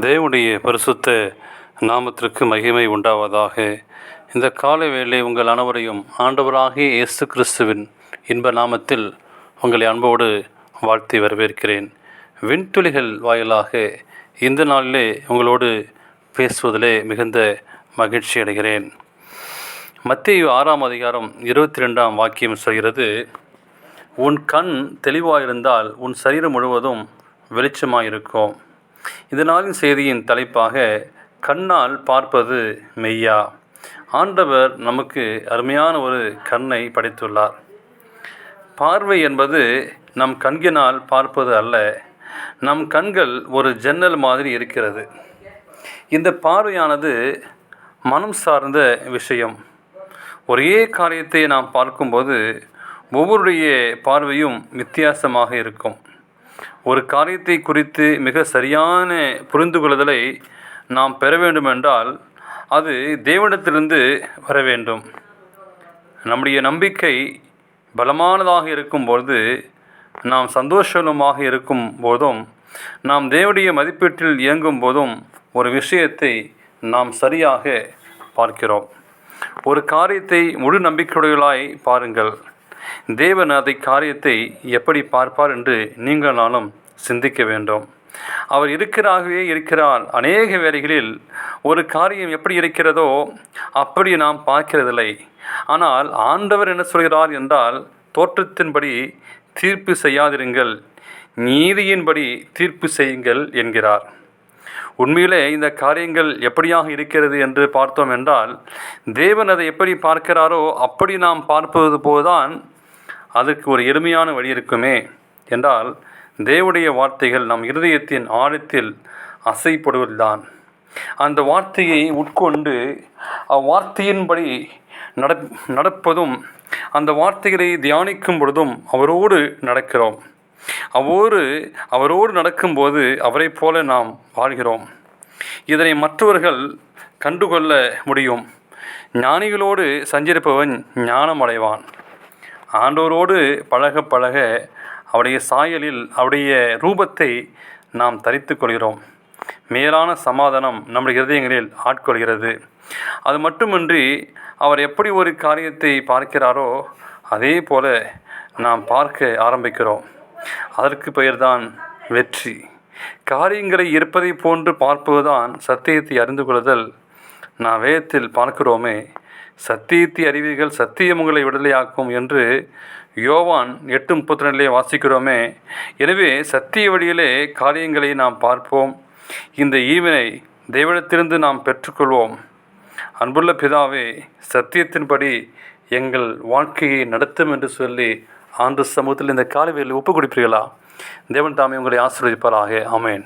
தேவனுடைய பரிசுத்த நாமத்திற்கு மகிமை உண்டாவதாக. இந்த காலை வேளை உங்கள் அனைவரையும் ஆண்டவராகிய இயேசு கிறிஸ்துவின் இன்ப நாமத்தில் உங்களை அன்போடு வாழ்த்தி வரவேற்கிறேன். விண்துளிகள் வாயிலாக இந்த நாளிலே உங்களோடு பேசுவதிலே மிகுந்த மகிழ்ச்சி அடைகிறேன். மத்திய ஆறாம் அதிகாரம் இருபத்தி ரெண்டாம் வாக்கியம் சொல்கிறது உன் கண் தெளிவாயிருந்தால் உன் சரீரம் முழுவதும் வெளிச்சமாக இருக்கும் இதனாலின் செய்தியின் தலைப்பாக கண்ணால் பார்ப்பது மெய்யா? ஆண்டவர் நமக்கு அருமையான ஒரு கண்ணை படைத்துள்ளார். பார்வை என்பது நம் கண்கினால் பார்ப்பது அல்ல நம் கண்கள் ஒரு ஜன்னல் மாதிரி இருக்கிறது. இந்த பார்வையானது மனம் சார்ந்த விஷயம். ஒரே காரியத்தை நாம் பார்க்கும்போது ஒவ்வொருடைய பார்வையும் வித்தியாசமாக இருக்கும். ஒரு காரியத்தை குறித்து மிக சரியான புரிந்து கொள்ளுதலை நாம் பெற வேண்டுமென்றால் அது தேவனிடத்திலிருந்து வர வேண்டும். நம்முடைய நம்பிக்கை பலமானதாக இருக்கும்பொழுது நாம் சந்தோஷமாக இருக்கும் போதும் நாம் தேவடைய மதிப்பீட்டில் இயங்கும் போதும் ஒரு விஷயத்தை நாம் சரியாக பார்க்கிறோம். ஒரு காரியத்தை முழு நம்பிக்கையுடையலாய் பாருங்கள். தேவன் அதை காரியத்தை எப்படி பார்ப்பார் என்று நீங்கள் நானும் சிந்திக்க வேண்டும். அவர் இருக்கிறாகவே இருக்கிறார். அநேக வேலைகளில் ஒரு காரியம் எப்படி இருக்கிறதோ அப்படி நாம் பார்க்கிறதில்லை. ஆனால் ஆண்டவர் என்ன சொல்கிறார் என்றால் தோற்றத்தின்படி தீர்ப்பு செய்யாதிருங்கள் நீதியின்படி தீர்ப்பு செய்யுங்கள் என்கிறார். உண்மையிலே இந்த காரியங்கள் எப்படியாக இருக்கிறது என்று பார்த்தோம் என்றால் தேவன் அதை எப்படி பார்க்கிறாரோ அப்படி நாம் பார்ப்பது போதுதான் அதற்கு ஒரு எளிமையான வழி இருக்குமே என்றால் தேவடைய வார்த்தைகள் நம் இருதயத்தின் ஆழத்தில் அசைப்படுவதுதான். அந்த வார்த்தையை உட்கொண்டு அவ்வார்த்தையின்படி நட நடப்பதும் அந்த வார்த்தைகளை தியானிக்கும் பொழுதும் அவரோடு நடக்கிறோம். அவ்வோடு அவரோடு நடக்கும்போது அவரை போல நாம் வாழ்கிறோம். இதனை மற்றவர்கள் கண்டுகொள்ள முடியும். ஞானிகளோடு சஞ்சரிப்பவன் ஞானம் அடைவான் ஆண்டோரோடு பழக பழக அவருடைய சாயலில் அவருடைய ரூபத்தை நாம் தரித்து கொள்கிறோம். மேலான சமாதானம் நம்முடைய இருதயங்களில் ஆட்கொள்கிறது. அது மட்டுமின்றி அவர் எப்படி ஒரு காரியத்தை பார்க்கிறாரோ அதே போல நாம் பார்க்க ஆரம்பிக்கிறோம். அதற்கு பெயர்தான் வெற்றி. காரியங்களை இருப்பதை போன்று பார்ப்பதுதான் சத்தியத்தை அறிந்து கொள்ளுதல். நான் வேதத்தில் பார்க்கிறோமே சத்தியத்தை அறிவீர்கள் சத்தியம் உங்களை விடுதலையாக்கும் என்று யோவான் எட்டு முப்பத்தி ரெண்டிலே வாசிக்கிறோமே. எனவே சத்திய வழியிலே காரியங்களை நாம் பார்ப்போம். இந்த ஈவினை தெய்வத்திலிருந்து நாம் பெற்றுக்கொள்வோம். அன்புள்ள பிதாவே சத்தியத்தின்படி எங்கள் வாழ்க்கையை நடத்தும் என்று சொல்லி ஆண்டு சமூகத்தில் இந்த காலவையில் ஒப்பு கொடுப்பீர்களா தேவன் தாமே உங்களை ஆசீர்வதிப்பாராக. அமேன்